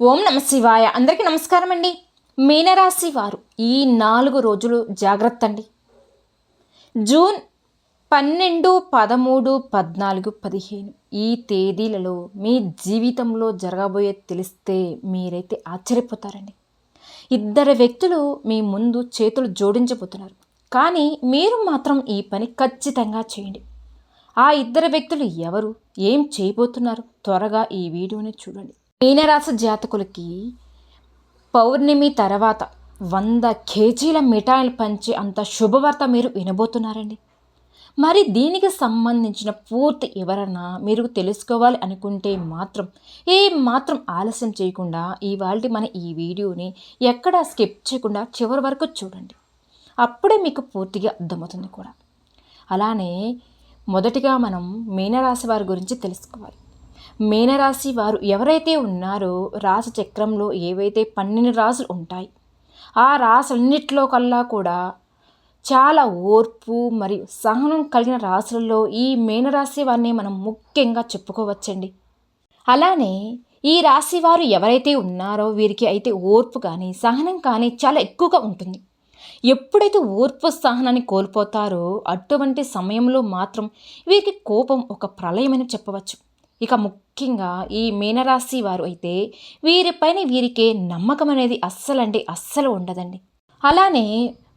ఓం నమ శివాయ. అందరికీ నమస్కారం అండి. మీనరాశి వారు ఈ నాలుగు రోజులు జాగ్రత్త అండి. జూన్ పన్నెండు పదమూడు పద్నాలుగు పదిహేను ఈ తేదీలలో మీ జీవితంలో జరగబోయే తెలిస్తే మీరైతే ఆశ్చర్యపోతారండి. ఇద్దరు వ్యక్తులు మీ ముందు చేతులు జోడించబోతున్నారు. కానీ మీరు మాత్రం ఈ పని ఖచ్చితంగా చేయండి. ఆ ఇద్దరు వ్యక్తులు ఎవరు? ఏం చేయబోతున్నారు? త్వరగా ఈ వీడియోని చూడండి. మీనరాశి జాతకులకి పౌర్ణమి తర్వాత వంద కేజీల మిఠాయిలు పంచి అంత శుభవార్త మీరు వినబోతున్నారండి. మరి దీనికి సంబంధించిన పూర్తి వివరణ మీరు తెలుసుకోవాలి అనుకుంటే మాత్రం ఏ మాత్రం ఆలస్యం చేయకుండా ఇవాళ మన ఈ వీడియోని ఎక్కడా స్కిప్ చేయకుండా చివరి వరకు చూడండి. అప్పుడే మీకు పూర్తిగా అర్థమవుతుంది కూడా. అలానే మొదటిగా మనం మీనరాశి వారి గురించి తెలుసుకోవాలి. మీనరాశి వారు ఎవరైతే ఉన్నారో రాశిచక్రంలో ఏవైతే పన్నెండు రాసులు ఉంటాయి ఆ రాసులన్నిటిలో కల్లా కూడా చాలా ఓర్పు మరియు సహనం కలిగిన రాసులలో ఈ మీనరాశి వారిని మనం ముఖ్యంగా చెప్పుకోవచ్చండి. అలానే ఈ రాశి వారు ఎవరైతే ఉన్నారో వీరికి అయితే ఓర్పు కానీ సహనం కానీ చాలా ఎక్కువగా ఉంటుంది. ఎప్పుడైతే ఓర్పు సహనాన్ని కోల్పోతారో అటువంటి సమయంలో మాత్రం వీరికి కోపం ఒక ప్రళయమని చెప్పవచ్చు. ఇక ముఖ్యంగా ఈ మీనరాశి వారు అయితే వీరిపైన వీరికే నమ్మకం అనేది అస్సలు అంటే అస్సలు ఉండదండి. అలానే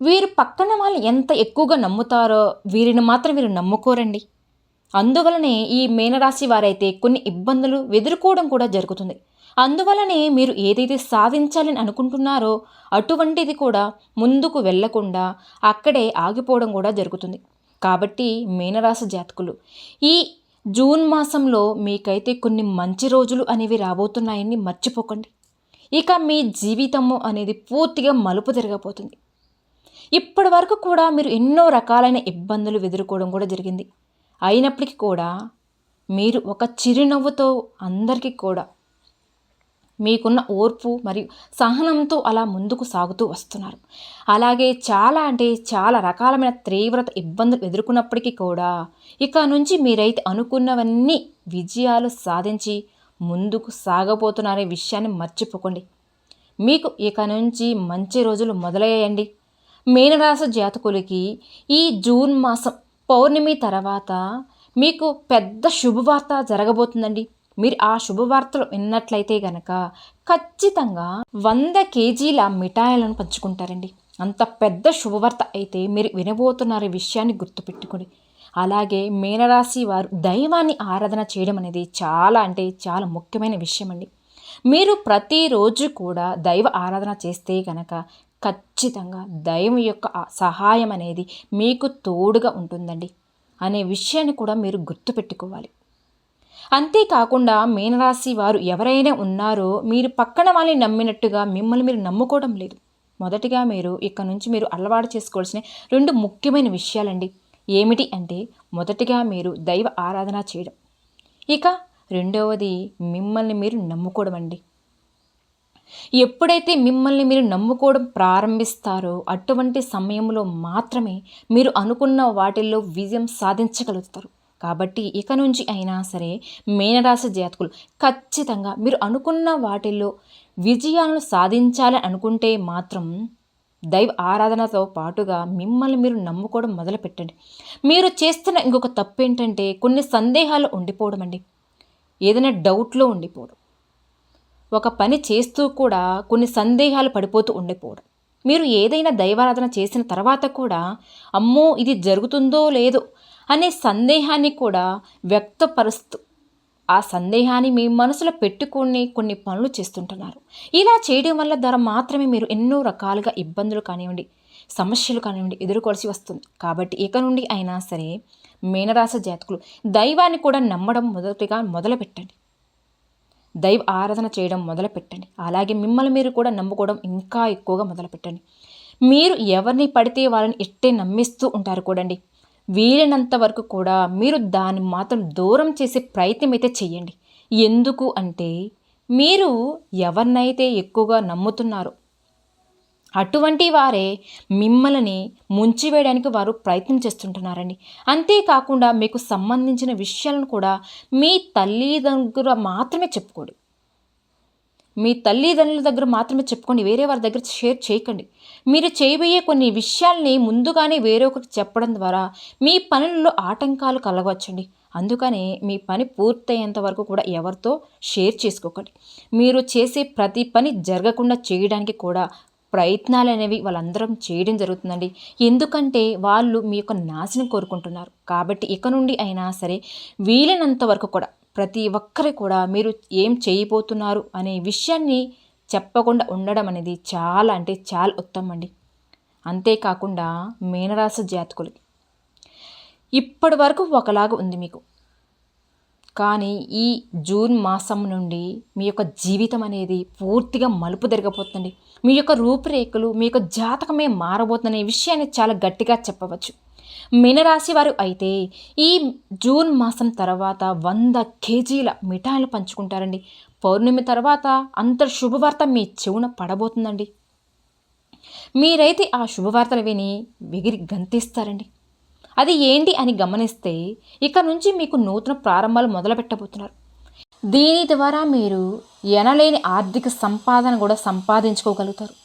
వీరు పక్కన వాళ్ళు ఎంత ఎక్కువగా నమ్ముతారో వీరిని మాత్రం వీరు నమ్ముకోరండి. అందువలనే ఈ మీనరాశి వారైతే కొన్ని ఇబ్బందులు ఎదుర్కోవడం కూడా జరుగుతుంది. అందువలనే మీరు ఏదైతే సాధించాలని అనుకుంటున్నారో అటువంటిది కూడా ముందుకు వెళ్ళకుండా అక్కడే ఆగిపోవడం కూడా జరుగుతుంది. కాబట్టి మీనరాశి జాతకులు ఈ జూన్ మాసంలో మీకైతే కొన్ని మంచి రోజులు అనేవి రాబోతున్నాయని మర్చిపోకండి. ఇక మీ జీవితము అనేది పూర్తిగా మలుపు తిరగబోతుంది. ఇప్పటి వరకు కూడా మీరు ఎన్నో రకాలైన ఇబ్బందులు ఎదుర్కోవడం కూడా జరిగింది. అయినప్పటికీ కూడా మీరు ఒక చిరునవ్వుతో అందరికీ కూడా మీకున్న ఓర్పు మరియు సహనంతో అలా ముందుకు సాగుతూ వస్తున్నారు. అలాగే చాలా అంటే చాలా రకాలమైన తీవ్రత ఇబ్బందులు ఎదుర్కొన్నప్పటికీ కూడా ఇక నుంచి మీరైతే అనుకున్నవన్నీ విజయాలు సాధించి ముందుకు సాగబోతున్నారనే విషయాన్ని మర్చిపోకండి. మీకు ఇక నుంచి మంచి రోజులు మొదలయ్యాయండి. మీనరాశి జాతకులకి ఈ జూన్ మాసం పౌర్ణమి తర్వాత మీకు పెద్ద శుభవార్త జరగబోతుందండి. మీరు ఆ శుభవార్తలు విన్నట్లయితే గనక ఖచ్చితంగా వంద కేజీల మిఠాయిలను పంచుకుంటారండి. అంత పెద్ద శుభవార్త అయితే మీరు వినబోతున్నారు విషయాన్ని గుర్తుపెట్టుకోండి అలాగే మీనరాశి వారు దైవాన్ని ఆరాధన చేయడం అనేది చాలా అంటే చాలా ముఖ్యమైన విషయం అండి మీరు ప్రతిరోజు కూడా దైవ ఆరాధన చేస్తే కనుక ఖచ్చితంగా దైవం యొక్క సహాయం అనేది మీకు తోడుగా ఉంటుందండి. అనే విషయాన్ని కూడా మీరు గుర్తుపెట్టుకోవాలి. అంతేకాకుండా మీనరాశి వారు ఎవరైనా ఉన్నారో మీరు పక్కన వాళ్ళని నమ్మినట్టుగా మిమ్మల్ని మీరు నమ్ముకోవడం లేదు. మొదటిగా మీరు ఇక్కడ నుంచి మీరు అలవాటు చేసుకోవాల్సిన రెండు ముఖ్యమైన విషయాలండి. ఏమిటి అంటే మొదటిగా మీరు దైవ ఆరాధన చేయడం. ఇక రెండవది మిమ్మల్ని మీరు నమ్ముకోవడం అండి. ఎప్పుడైతే మిమ్మల్ని మీరు నమ్ముకోవడం ప్రారంభిస్తారో అటువంటి సమయంలో మాత్రమే మీరు అనుకున్న వాటిల్లో విజయం సాధించగలుగుతారు. కాబట్టి ఇక నుంచి అయినా సరే మీనరాశి జాతకులు ఖచ్చితంగా మీరు అనుకున్న వాటిల్లో విజయాలను సాధించాలని అనుకుంటే మాత్రం దైవ ఆరాధనతో పాటుగా మిమ్మల్ని మీరు నమ్ముకోవడం మొదలుపెట్టండి. మీరు చేస్తున్న ఇంకొక తప్పు ఏంటంటే కొన్ని సందేహాలు ఉండిపోవడం అండి. ఏదైనా డౌట్లో ఉండిపోవడం. ఒక పని చేస్తూ కూడా కొన్ని సందేహాలు పడిపోతూ ఉండిపోవడం. మీరు ఏదైనా దైవారాధన చేసిన తర్వాత కూడా అమ్మో ఇది జరుగుతుందో లేదో అనే సందేహాన్ని కూడా వ్యక్తపరుస్తూ ఆ సందేహాన్ని మీ మనసులో పెట్టుకుని కొన్ని పనులు చేస్తుంటున్నారు. ఇలా చేయడం వల్ల ద్వారా మాత్రమే మీరు ఎన్నో రకాలుగా ఇబ్బందులు కానివ్వండి సమస్యలు కానివ్వండి ఎదుర్కోవాల్సి వస్తుంది. కాబట్టి ఇక నుండి అయినా సరే మీనరాశ జాతకులు దైవాన్ని కూడా నమ్మడం మొదటిగా మొదలుపెట్టండి. దైవ ఆరాధన చేయడం మొదలుపెట్టండి. అలాగే మిమ్మల్ని మీరు కూడా నమ్ముకోవడం ఇంకా ఎక్కువగా మొదలుపెట్టండి. మీరు ఎవరిని పడితే వాళ్ళని ఎట్టే నమ్మిస్తూ ఉంటారు కూడండి. వీలైనంత వరకు కూడా మీరు దాన్ని మాత్రం దూరం చేసే ప్రయత్నం అయితే చెయ్యండి. ఎందుకు అంటే మీరు ఎవరినైతే ఎక్కువగా నమ్ముతున్నారో అటువంటి వారే మిమ్మల్ని ముంచివేయడానికి వారు ప్రయత్నం చేస్తుంటున్నారండి. అంతేకాకుండా మీకు సంబంధించిన విషయాలను కూడా మీ తల్లిదండ్రుల మాత్రమే చెప్పుకోండి. మీ తల్లిదండ్రుల దగ్గర మాత్రమే చెప్పుకోండి. వేరే వారి దగ్గర షేర్ చేయకండి. మీరు చేయబోయే కొన్ని విషయాల్ని ముందుగానే వేరొకరికి చెప్పడం ద్వారా మీ పనుల్లో ఆటంకాలు కలగవచ్చండి. అందుకనే మీ పని పూర్తయ్యేంత వరకు కూడా ఎవరితో షేర్ చేసుకోకండి. మీరు చేసే ప్రతి పని జరగకుండా చేయడానికి కూడా ప్రయత్నాలు అనేవి వాళ్ళందరం చేయడం జరుగుతుందండి. ఎందుకంటే వాళ్ళు మీ యొక్క నాశనం కోరుకుంటున్నారు. కాబట్టి ఇక నుండి అయినా సరే వీలైనంత వరకు కూడా ప్రతి ఒక్కరి కూడా మీరు ఏం చేయబోతున్నారు అనే విషయాన్ని చెప్పకుండా ఉండడం అనేది చాలా అంటే చాలా ఉత్తమం అండి. అంతేకాకుండా మీనరాశి జాతకులకి. ఇప్పటి వరకు ఒకలాగా ఉంది మీకు. కానీ ఈ జూన్ మాసం నుండి మీ యొక్క జీవితం అనేది పూర్తిగా మలుపు జరగబోతుంది మీ యొక్క రూపురేఖలు మీ యొక్క జాతకమే మారబోతుందనే విషయాన్ని చాలా గట్టిగా చెప్పవచ్చు. మీనరాశి వారు అయితే ఈ జూన్ మాసం తర్వాత వంద కేజీల మిఠాయిలు పంచుకుంటారండి. పౌర్ణమి తర్వాత అంత శుభవార్త మీ చెవున పడబోతుందండి. మీరైతే ఆ శుభవార్తలు విని వెగిరి గంతిస్తారండి. అది ఏంటి అని గమనిస్తే ఇక నుంచి మీకు నూతన ప్రారంభాలు మొదలు పెట్టబోతున్నారు. దీని ద్వారా మీరు ఎనలేని ఆర్థిక సంపాదన కూడా సంపాదించుకోగలుగుతారు.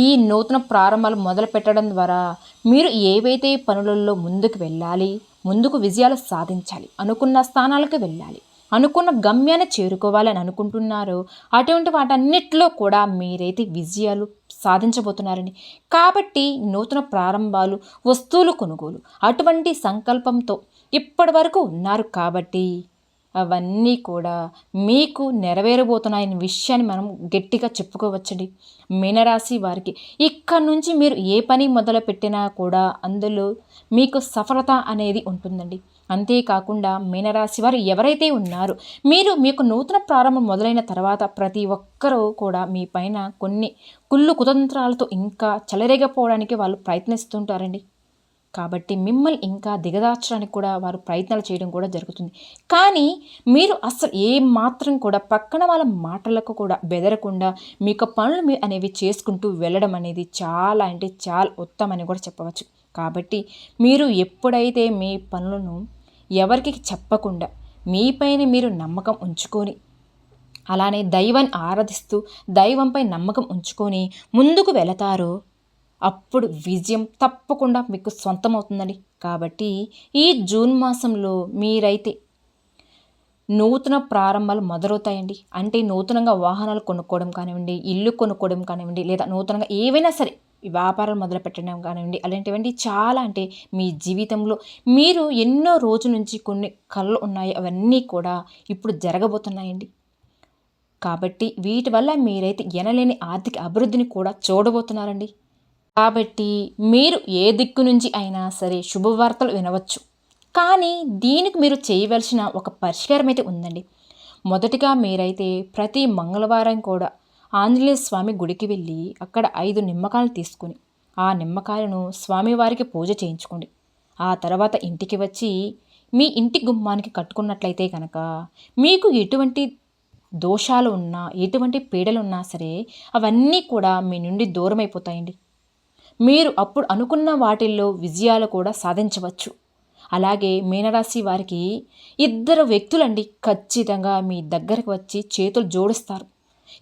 ఈ నూతన ప్రారంభాలు మొదలు పెట్టడం ద్వారా మీరు ఏవైతే పనులలో ముందుకు వెళ్ళాలి ముందుకు విజయాలు సాధించాలి అనుకున్న స్థానాలకు వెళ్ళాలి అనుకున్న గమ్యాన్ని చేరుకోవాలని అనుకుంటున్నారో అటువంటి వాటన్నిటిలో కూడా మీరైతే విజయాలు సాధించబోతున్నారని. కాబట్టి నూతన ప్రారంభాలు వస్తువులు కొనుగోలు అటువంటి సంకల్పంతో ఇప్పటి వరకు ఉన్నారు కాబట్టి అవన్నీ కూడా మీకు నెరవేరబోతున్నాయని విషయాన్ని మనం గట్టిగా చెప్పుకోవచ్చండి. మీనరాశి వారికి ఇక్కడ నుంచి మీరు ఏ పని మొదలు పెట్టినా కూడా అందులో మీకు సఫలత అనేది ఉంటుందండి. అంతేకాకుండా మీనరాశి వారు ఎవరైతే ఉన్నారో మీరు మీకు నూతన ప్రారంభం మొదలైన తర్వాత ప్రతి ఒక్కరూ కూడా మీ పైన కొన్ని కుళ్ళు కుతంత్రాలతో ఇంకా చెలరేగపోవడానికి వాళ్ళు ప్రయత్నిస్తుంటారండి. కాబట్టి మిమ్మల్ని ఇంకా దిగదార్చడానికి కూడా వారు ప్రయత్నాలు చేయడం కూడా జరుగుతుంది. కానీ మీరు అసలు ఏ మాత్రం కూడా పక్కన వాళ్ళ మాటలకు కూడా బెదరకుండా మీకు పనులు మీ అనేవి చేసుకుంటూ వెళ్ళడం అనేది చాలా అంటే చాలా ఉత్తమని కూడా చెప్పవచ్చు. కాబట్టి మీరు ఎప్పుడైతే మీ పనులను ఎవరికి చెప్పకుండా మీపైన మీరు నమ్మకం ఉంచుకొని అలానే దైవాన్ని ఆరాధిస్తూ దైవంపై నమ్మకం ఉంచుకొని ముందుకు వెళతారో అప్పుడు విజయం తప్పకుండా మీకు సొంతమవుతుందండి. కాబట్టి ఈ జూన్ మాసంలో మీరైతే నూతన ప్రారంభాలు మొదలవుతాయండి. అంటే నూతనంగా వాహనాలు కొనుక్కోవడం కానివ్వండి ఇల్లు కొనుక్కోవడం కానివ్వండి లేదా నూతనంగా ఏవైనా సరే వ్యాపారాలు మొదలు పెట్టడం కానివ్వండి అలాంటివండి చాలా అంటే మీ జీవితంలో మీరు ఎన్నో రోజు నుంచి కొన్ని కళ్ళు ఉన్నాయి అవన్నీ కూడా ఇప్పుడు జరగబోతున్నాయండి. కాబట్టి వీటి వల్ల మీరైతే ఎనలేని ఆర్థిక అభివృద్ధిని కూడా చూడబోతున్నారండి. కాబట్టి మీరు ఏ దిక్కు నుంచి అయినా సరే శుభవార్తలు వినవచ్చు. కానీ దీనికి మీరు చేయవలసిన ఒక పరిష్కారం అయితే ఉందండి. మొదటిగా మీరైతే ప్రతి మంగళవారం కూడా ఆంజనేయ స్వామి గుడికి వెళ్ళి అక్కడ ఐదు నిమ్మకాయలు తీసుకుని ఆ నిమ్మకాయలను స్వామివారికి పూజ చేయించుకోండి. ఆ తర్వాత ఇంటికి వచ్చి మీ ఇంటి గుమ్మానికి కట్టుకున్నట్లయితే కనుక మీకు ఎటువంటి దోషాలు ఉన్నా ఎటువంటి పీడలు ఉన్నా సరే అవన్నీ కూడా మీ నుండి దూరం అయిపోతాయండి మీరు అప్పుడు అనుకున్న వాటిల్లో విజయాలు కూడా సాధించవచ్చు. అలాగే మీనరాశి వారికి ఇద్దరు వ్యక్తులండి ఖచ్చితంగా మీ దగ్గరకు వచ్చి చేతులు జోడిస్తారు.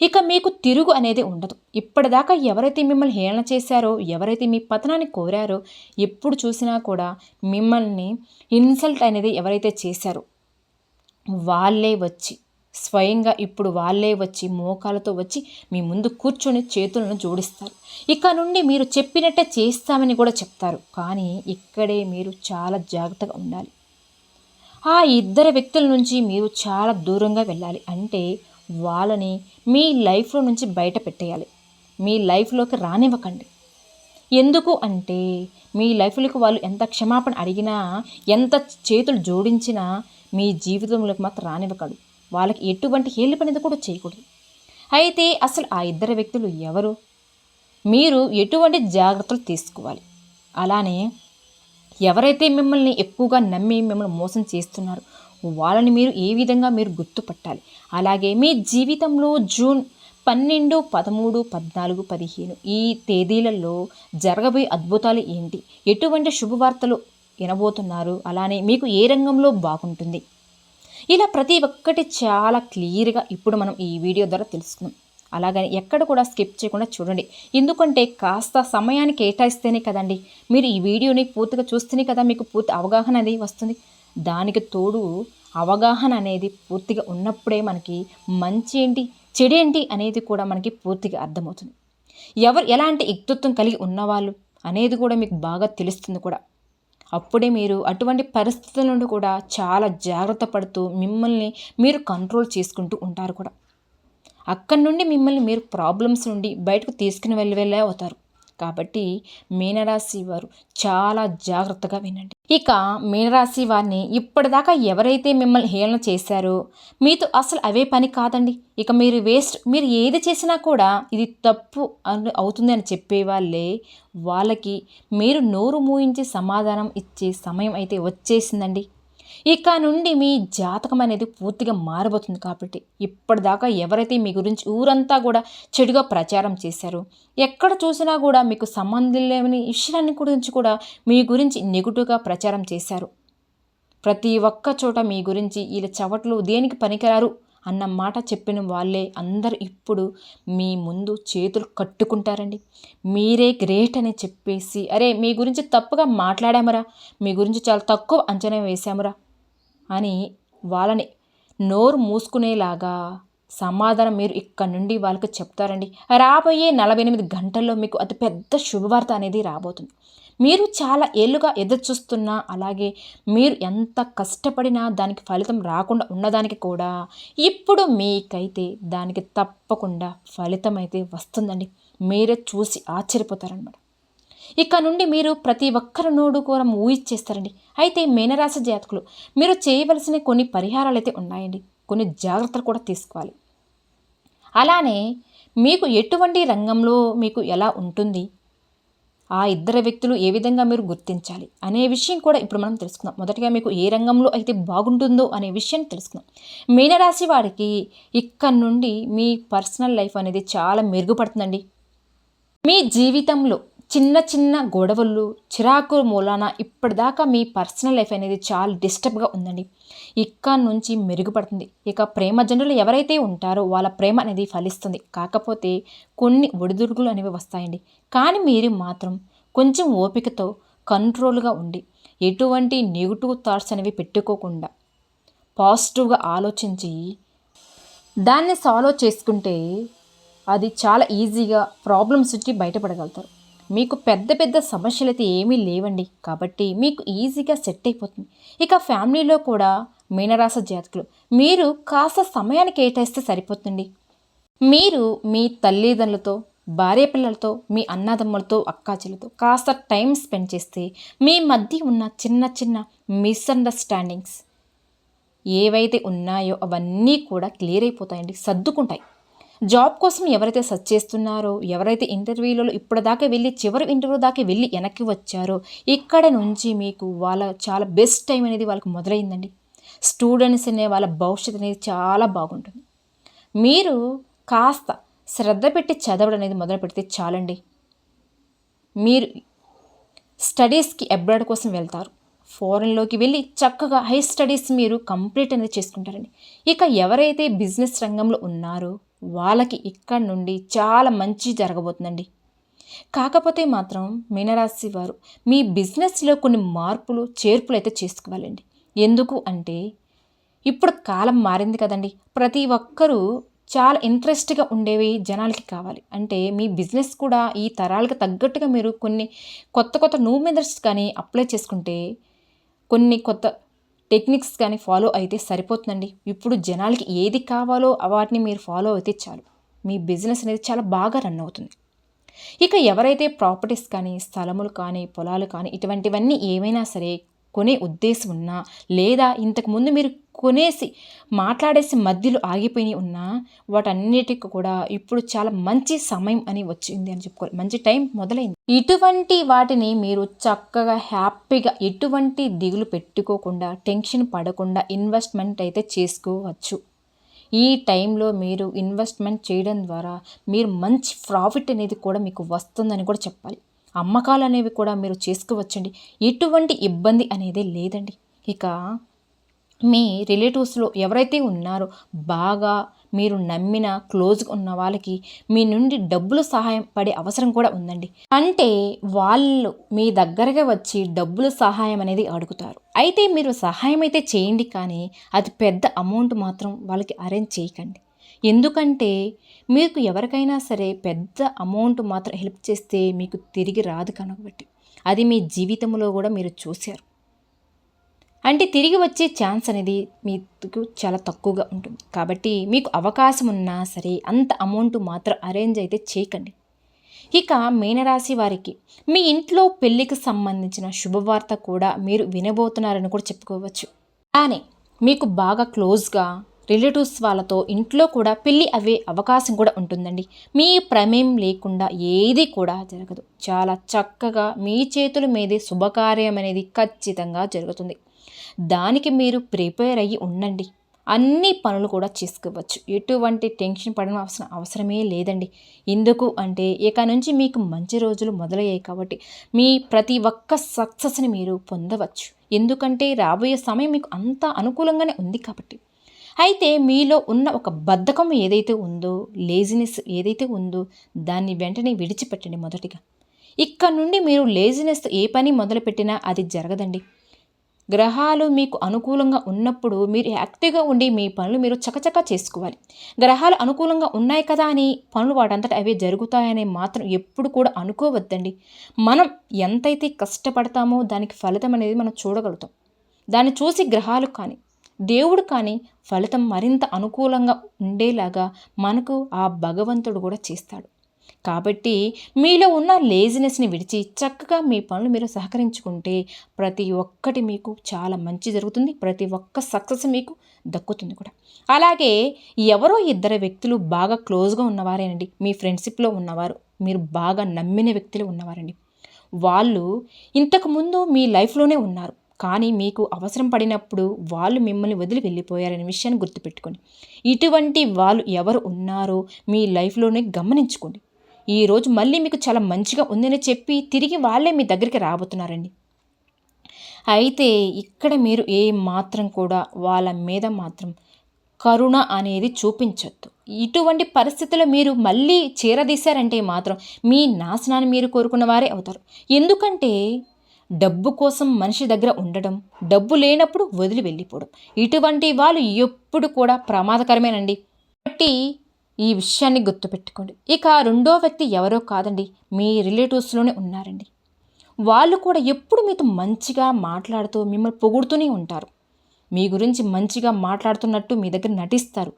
ఇక మీకు తిరుగు అనేది ఉండదు. ఇప్పటిదాకా ఎవరైతే మిమ్మల్ని హేళన చేశారో ఎవరైతే మీ పతనాన్ని కోరారో ఎప్పుడు చూసినా కూడా మిమ్మల్ని ఇన్సల్ట్ అనేది ఎవరైతే చేశారో వాళ్ళే వచ్చి స్వయంగా ఇప్పుడు వాళ్ళే వచ్చి మోకాలతో వచ్చి మీ ముందు కూర్చొని చేతులను జోడిస్తారు. ఇక నుండి మీరు చెప్పినట్టే చేస్తామని కూడా చెప్తారు. కానీ ఇక్కడే మీరు చాలా జాగ్రత్తగా ఉండాలి. ఆ ఇద్దరు వ్యక్తుల నుంచి మీరు చాలా దూరంగా వెళ్ళాలి. అంటే వాళ్ళని మీ లైఫ్లో నుంచి బయట పెట్టేయాలి. మీ లైఫ్లోకి రానివ్వకండి. ఎందుకు అంటే మీ లైఫ్లోకి వాళ్ళు ఎంత క్షమాపణ అడిగినా ఎంత చేతులు జోడించినా మీ జీవితంలోకి మాత్రం రానివ్వకండి వాళ్ళకి ఎటువంటి హేళి పనిది కూడా చేయకూడదు. అయితే అసలు ఆ ఇద్దరు వ్యక్తులు ఎవరు? మీరు ఎటువంటి జాగ్రత్తలు తీసుకోవాలి? అలానే ఎవరైతే మిమ్మల్ని ఎక్కువగా నమ్మి మిమ్మల్ని మోసం చేస్తున్నారో వాళ్ళని మీరు ఏ విధంగా మీరు గుర్తుపట్టాలి? అలాగే మీ జీవితంలో జూన్ పన్నెండు పదమూడు పద్నాలుగు పదిహేను ఈ తేదీలలో జరగబోయే అద్భుతాలు ఏంటి? ఎటువంటి శుభవార్తలు వినబోతున్నారు? అలానే మీకు ఏ రంగంలో బాగుంటుంది? ఇలా ప్రతి ఒక్కటి చాలా క్లియర్గా ఇప్పుడు మనం ఈ వీడియో ద్వారా తెలుసుకుందాం అలాగని ఎక్కడ కూడా స్కిప్ చేయకుండా చూడండి. ఎందుకంటే కాస్త సమయాన్ని కేటాయిస్తేనే కదండి. మీరు ఈ వీడియోని పూర్తిగా చూస్తేనే కదా మీకు పూర్తి అవగాహన అనేది వస్తుంది. దానికి తోడు అవగాహన అనేది పూర్తిగా ఉన్నప్పుడే మనకి మంచి ఏంటి చెడేంటి అనేది కూడా మనకి పూర్తిగా అర్థమవుతుంది. ఎవరు ఎలాంటి వ్యక్తిత్వం కలిగి ఉన్నవాళ్ళు అనేది కూడా మీకు బాగా తెలుస్తుంది కూడా. అప్పుడే మీరు అటువంటి పరిస్థితుల నుండి కూడా చాలా జాగ్రత్త పడుతూ మిమ్మల్ని మీరు కంట్రోల్ చేసుకుంటూ ఉంటారు కూడా. అక్కడి నుండి మిమ్మల్ని మీరు ప్రాబ్లమ్స్ నుండి బయటకు తీసుకుని వెళ్ళి వెళ్ళే అవుతారు. కాబట్టి మీనరాశి వారు చాలా జాగ్రత్తగా వినండి. ఇక మీనరాశి వారిని ఇప్పటిదాకా ఎవరైతే మిమ్మల్ని హేళన చేశారో మీతో అసలు అవే పని కాదండి. ఇక మీరు వేస్ట్ మీరు ఏది చేసినా కూడా ఇది తప్పు అని అవుతుంది అని చెప్పేవాళ్ళే. వాళ్ళకి మీరు నోరు మూయించి సమాధానం ఇచ్చే సమయం అయితే వచ్చేసిందండి. ఇక నుండి మీ జాతకం అనేది పూర్తిగా మారబోతుంది కాబట్టి ఇప్పటిదాకా ఎవరైతే మీ గురించి ఊరంతా కూడా చెడుగా ప్రచారం చేశారో ఎక్కడ చూసినా కూడా మీకు సంబంధం లేని విషయాన్ని గురించి కూడా మీ గురించి నెగిటివ్గా ప్రచారం చేశారు. ప్రతి ఒక్క చోట మీ గురించి వీళ్ళ చవట్లు దేనికి పనికిరారు అన్న మాట చెప్పిన వాళ్ళే అందరు ఇప్పుడు మీ ముందు చేతులు కట్టుకుంటారండి. మీరే గ్రేట్ అని చెప్పేసి అరే మీ గురించి తప్పుగా మాట్లాడామరా మీ గురించి చాలా తక్కువ అంచనా వేశామురా అని వాళ్ళని నోరు మూసుకునేలాగా సమాధానం మీరు ఇక్కడ నుండి వాళ్ళకి చెప్తారండి. రాబోయే నలభై ఎనిమిది గంటల్లో మీకు అతి పెద్ద శుభవార్త అనేది రాబోతుంది. మీరు చాలా ఏళ్ళుగా ఎదురు చూస్తున్నా అలాగే మీరు ఎంత కష్టపడినా దానికి ఫలితం రాకుండా ఉన్నదానికి కూడా ఇప్పుడు మీకైతే దానికి తప్పకుండా ఫలితం అయితే వస్తుందండి. మీరే చూసి ఆశ్చర్యపోతారనమాట ఇక నుండి మీరు ప్రతి ఒక్కరి నోడు కూడా ఊహిచ్చేస్తారండి అయితే మేనరాశి జాతకులు మీరు చేయవలసిన కొన్ని పరిహారాలు అయితే ఉన్నాయండి. కొన్ని జాగ్రత్తలు కూడా తీసుకోవాలి. అలానే మీకు ఎటువంటి రంగంలో మీకు ఎలా ఉంటుంది ఆ ఇద్దరు వ్యక్తులు ఏ విధంగా మీరు గుర్తించాలి అనే విషయం కూడా ఇప్పుడు మనం తెలుసుకుందాం. మొదటిగా మీకు ఏ రంగంలో అయితే బాగుంటుందో అనే విషయం తెలుసుకుందాం. మీనరాశి వారికి ఇక్కడ నుండి మీ పర్సనల్ లైఫ్ అనేది చాలా మెరుగుపడుతుందండి. మీ జీవితంలో చిన్న చిన్న గొడవలు చిరాకు మూలాన ఇప్పటిదాకా మీ పర్సనల్ లైఫ్ అనేది చాలా డిస్టర్బ్గా ఉందండి. ఇక్కడ నుంచి మెరుగుపడుతుంది. ఇక ప్రేమ జనులు ఎవరైతే ఉంటారో వాళ్ళ ప్రేమ అనేది ఫలిస్తుంది. కాకపోతే కొన్ని ఒడిదుడుకులు అనేవి వస్తాయండి. కానీ మీరు మాత్రం కొంచెం ఓపికతో కంట్రోల్గా ఉండి ఎటువంటి నెగిటివ్ థాట్స్ అనేవి పెట్టుకోకుండా పాజిటివ్గా ఆలోచించి దాన్ని సాల్వ్ చేసుకుంటే అది చాలా ఈజీగా ప్రాబ్లమ్స్ నుంచి బయటపడగలుగుతారు. మీకు పెద్ద పెద్ద సమస్యలు అయితే ఏమీ లేవండి. కాబట్టి మీకు ఈజీగా సెట్ అయిపోతుంది. ఇక ఫ్యామిలీలో కూడా మీనరాశ జాతకులు మీరు కాస్త సమయాన్ని కేటాయిస్తే సరిపోతుంది మీరు మీ తల్లిదండ్రులతో భార్య పిల్లలతో మీ అన్నదమ్ములతో అక్కాచెలతో కాస్త టైం స్పెండ్ చేస్తే మీ మధ్య ఉన్న చిన్న చిన్న మిస్అండర్స్టాండింగ్స్ ఏవైతే ఉన్నాయో అవన్నీ కూడా క్లియర్ అయిపోతాయండి సర్దుకుంటాయి. జాబ్ కోసం ఎవరైతే సర్చ్ చేస్తున్నారో ఎవరైతే ఇంటర్వ్యూలలో ఇప్పటిదాకా వెళ్ళి చివరి ఇంటర్వ్యూ దాకా వెళ్ళి వెనక్కి వచ్చారో ఇక్కడ నుంచి మీకు వాళ్ళ చాలా బెస్ట్ టైం అనేది వాళ్ళకి మొదలైందండి. స్టూడెంట్స్ అనే వాళ్ళ భవిష్యత్తు అనేది చాలా బాగుంటుంది. మీరు కాస్త శ్రద్ధ పెట్టి చదవడం అనేది మొదలు పెడితే చాలండి. మీరు స్టడీస్కి అబ్రాడ్ కోసం వెళ్తారు. ఫారెన్లోకి వెళ్ళి చక్కగా హై స్టడీస్ మీరు కంప్లీట్ అనేది చేసుకుంటారండి. ఇక ఎవరైతే బిజినెస్ రంగంలో ఉన్నారో వాళ్ళకి ఇక్కడ నుండి చాలా మంచి జరగబోతుందండి. కాకపోతే మాత్రం మీనరాశి వారు మీ బిజినెస్లో కొన్ని మార్పులు చేర్పులు అయితే చేసుకోవాలండి. ఎందుకు అంటే ఇప్పుడు కాలం మారింది కదండి. ప్రతి ఒక్కరూ చాలా ఇంట్రెస్ట్గా ఉండేవి జనాలకి కావాలి. అంటే మీ బిజినెస్ కూడా ఈ తరాలకు తగ్గట్టుగా మీరు కొన్ని కొత్త కొత్త న్యూ మెథడ్స్ కానీ అప్లై చేసుకుంటే కొన్ని కొత్త టెక్నిక్స్ కానీ ఫాలో అయితే సరిపోతుందండి. ఇప్పుడు జనాలకి ఏది కావాలో వాటిని మీరు ఫాలో అయితే చాలు. మీ బిజినెస్ అనేది చాలా బాగా రన్ అవుతుంది. ఇక ఎవరైతే ప్రాపర్టీస్ కానీ స్థలములు కానీ పొలాలు కానీ ఇటువంటివన్నీ ఏమైనా సరే కొనే ఉద్దేశం ఉన్నా లేదా ఇంతకుముందు మీరు కొనేసి మాట్లాడేసి మధ్యలో ఆగిపోయి ఉన్నా వాటన్నిటికి కూడా ఇప్పుడు చాలా మంచి సమయం అని వచ్చింది అని చెప్పుకోవాలి. మంచి టైం మొదలైంది. ఇటువంటి వాటిని మీరు చక్కగా హ్యాపీగా ఎటువంటి దిగులు పెట్టుకోకుండా టెన్షన్ పడకుండా ఇన్వెస్ట్మెంట్ అయితే చేసుకోవచ్చు. ఈ టైంలో మీరు ఇన్వెస్ట్మెంట్ చేయడం ద్వారా మీరు మంచి ప్రాఫిట్ అనేది కూడా మీకు వస్తుందని కూడా చెప్పాలి. అమ్మకాలు అనేవి కూడా మీరు చేసుకోవచ్చండి. ఎటువంటి ఇబ్బంది అనేది లేదండి. ఇక మీ రిలేటివ్స్లో ఎవరైతే ఉన్నారో బాగా మీరు నమ్మిన క్లోజ్గా ఉన్న వాళ్ళకి మీ నుండి డబ్బులు సహాయం పడే అవసరం కూడా ఉందండి. అంటే వాళ్ళు మీ దగ్గరగా వచ్చి డబ్బులు సహాయం అనేది అడుగుతారు. అయితే మీరు సహాయం అయితే చేయండి కానీ అది పెద్ద అమౌంట్ మాత్రం వాళ్ళకి అరేంజ్ చేయకండి. ఎందుకంటే మీకు ఎవరికైనా సరే పెద్ద అమౌంట్ మాత్రం హెల్ప్ చేస్తే మీకు తిరిగి రాదు కనుకబట్టి. అది మీ జీవితంలో కూడా మీరు చూశారు. అంటే తిరిగి వచ్చే ఛాన్స్ అనేది మీకు చాలా తక్కువగా ఉంటుంది. కాబట్టి మీకు అవకాశం ఉన్నా సరే అంత అమౌంట్ మాత్రం అరేంజ్ అయితే చేయకండి. ఇక మీనరాశి వారికి మీ ఇంట్లో పెళ్ళికి సంబంధించిన శుభవార్త కూడా మీరు వినబోతున్నారని కూడా చెప్పుకోవచ్చు. కానీ మీకు బాగా క్లోజ్గా రిలేటివ్స్ వాళ్ళతో ఇంట్లో కూడా పెళ్ళి అవే అవకాశం కూడా ఉంటుందండి. మీ ప్రమేయం లేకుండా ఏది కూడా జరగదు. చాలా చక్కగా మీ చేతుల మీదే శుభకార్యం అనేది ఖచ్చితంగా జరుగుతుంది. దానికి మీరు ప్రిపేర్ అయ్యి ఉండండి. అన్ని పనులు కూడా చేసుకోవచ్చు. ఎటువంటి టెన్షన్ పడడం అవసరం అవసరమే లేదండి. ఎందుకు అంటే ఇక నుంచి మీకు మంచి రోజులు మొదలయ్యాయి కాబట్టి మీ ప్రతి ఒక్క సక్సెస్ని మీరు పొందవచ్చు. ఎందుకంటే రాబోయే సమయం మీకు అంత అనుకూలంగానే ఉంది కాబట్టి. అయితే మీలో ఉన్న ఒక బద్ధకం ఏదైతే ఉందో లేజినెస్ ఏదైతే ఉందో దాన్ని వెంటనే విడిచిపెట్టండి మొదటిగా. ఇక్కడ నుండి మీరు లేజినెస్ ఏ పని మొదలుపెట్టినా అది జరగదండి. గ్రహాలు మీకు అనుకూలంగా ఉన్నప్పుడు మీరు యాక్టివ్గా ఉండి మీ పనులు మీరు చకచకా చేసుకోవాలి. గ్రహాలు అనుకూలంగా ఉన్నాయి కదా అని పనులు వాటంతట అవే జరుగుతాయని మాత్రం ఎప్పుడు కూడా అనుకోవద్దండి. మనం ఎంతైతే కష్టపడతామో దానికి ఫలితం అనేది మనం చూడగలుగుతాం. దాన్ని చూసి గ్రహాలు కానీ దేవుడు కానీ ఫలితం మరింత అనుకూలంగా ఉండేలాగా మనకు ఆ భగవంతుడు కూడా చేస్తాడు. కాబట్టి మీలో ఉన్న లేజినెస్ని విడిచి చక్కగా మీ పనులు మీరు సహకరించుకుంటే ప్రతి ఒక్కటి మీకు చాలా మంచి జరుగుతుంది ప్రతి ఒక్క సక్సెస్ మీకు దక్కుతుంది కూడా. అలాగే ఎవరో ఇద్దరు వ్యక్తులు బాగా క్లోజ్గా ఉన్నవారేనండి మీ ఫ్రెండ్షిప్లో ఉన్నవారు మీరు బాగా నమ్మిన వ్యక్తులు ఉన్నవారండి. వాళ్ళు ఇంతకుముందు మీ లైఫ్లోనే ఉన్నారు. కానీ మీకు అవసరం పడినప్పుడు వాళ్ళు మిమ్మల్ని వదిలి వెళ్ళిపోయారనే విషయాన్ని గుర్తుపెట్టుకోండి. ఇటువంటి వాళ్ళు ఎవరు ఉన్నారో మీ లైఫ్లోనే గమనించుకోండి. ఈరోజు మళ్ళీ మీకు చాలా మంచిగా ఉందని చెప్పి తిరిగి వాళ్ళే మీ దగ్గరికి రాబోతున్నారండి. అయితే ఇక్కడ మీరు ఏ మాత్రం కూడా వాళ్ళ మీద మాత్రం కరుణ అనేది చూపించొద్దు. ఇటువంటి పరిస్థితుల్లో మీరు మళ్ళీ చేరదీశారంటే మాత్రం మీ నాశనాన్ని మీరు కోరుకున్న వారే అవుతారు. ఎందుకంటే డబ్బు కోసం మనిషి దగ్గర ఉండడం డబ్బు లేనప్పుడు వదిలి వెళ్ళిపోవడం. ఇటువంటి వాళ్ళు ఎప్పుడు కూడా ప్రమాదకరమేనండి. కాబట్టి ఈ విషయాన్ని గుర్తుపెట్టుకోండి. ఇక రెండో వ్యక్తి ఎవరో కాదండి మీ రిలేటివ్స్లోనే ఉన్నారండి. వాళ్ళు కూడా ఎప్పుడు మీతో మంచిగా మాట్లాడుతూ మిమ్మల్ని పొగుడుతూనే ఉంటారు. మీ గురించి మంచిగా మాట్లాడుతున్నట్టు మీ దగ్గర నటిస్తారు.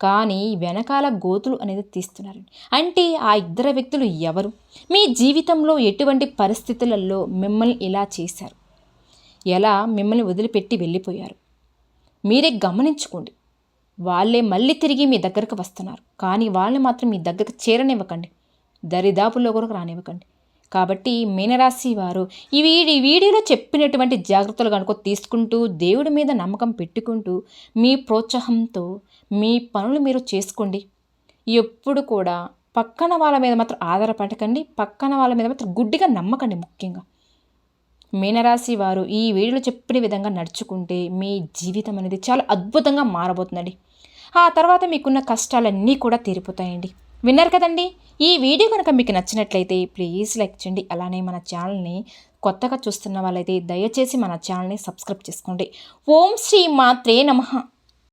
కానీ వెనకాల గోతులు అనేది తీస్తున్నారండి అంటే ఆ ఇద్దరు వ్యక్తులు ఎవరు? మీ జీవితంలో ఎటువంటి పరిస్థితులలో మిమ్మల్ని ఇలా చేశారు? ఎలా మిమ్మల్ని వదిలిపెట్టి వెళ్ళిపోయారు? మీరే గమనించుకోండి. వాళ్ళే మళ్ళీ తిరిగి మీ దగ్గరకు వస్తున్నారు. కానీ వాళ్ళని మాత్రం మీ దగ్గరకు చేరనివ్వకండి. దరిదాపుల్లో కూడా రానివ్వకండి. కాబట్టి మీనరాశి వారు ఈ వీడి వీడియోలో చెప్పినటువంటి జాగ్రత్తలు కనుక తీసుకుంటూ దేవుడి మీద నమ్మకం పెట్టుకుంటూ మీ ప్రోత్సాహంతో మీ పనులు మీరు చేసుకోండి. ఎప్పుడు కూడా పక్కన వాళ్ళ మీద మాత్రం ఆధారపడకండి. పక్కన వాళ్ళ మీద మాత్రం గుడ్డిగా నమ్మకండి ముఖ్యంగా. మీనరాశి వారు ఈ వీడియోలో చెప్పిన విధంగా నడుచుకుంటే మీ జీవితం అనేది చాలా అద్భుతంగా మారబోతుందండి. ఆ తర్వాత మీకున్న కష్టాలన్నీ కూడా తీరిపోతాయండి. విన్నారు కదండి? ఈ వీడియో కనుక మీకు నచ్చినట్లయితే ప్లీజ్ లైక్ చేయండి. అలానే మన ఛానల్ని కొత్తగా చూస్తున్న వాళ్ళైతే దయచేసి మన ఛానల్ని సబ్స్క్రైబ్ చేసుకోండి. ఓం శ్రీ మాత్రే నమః.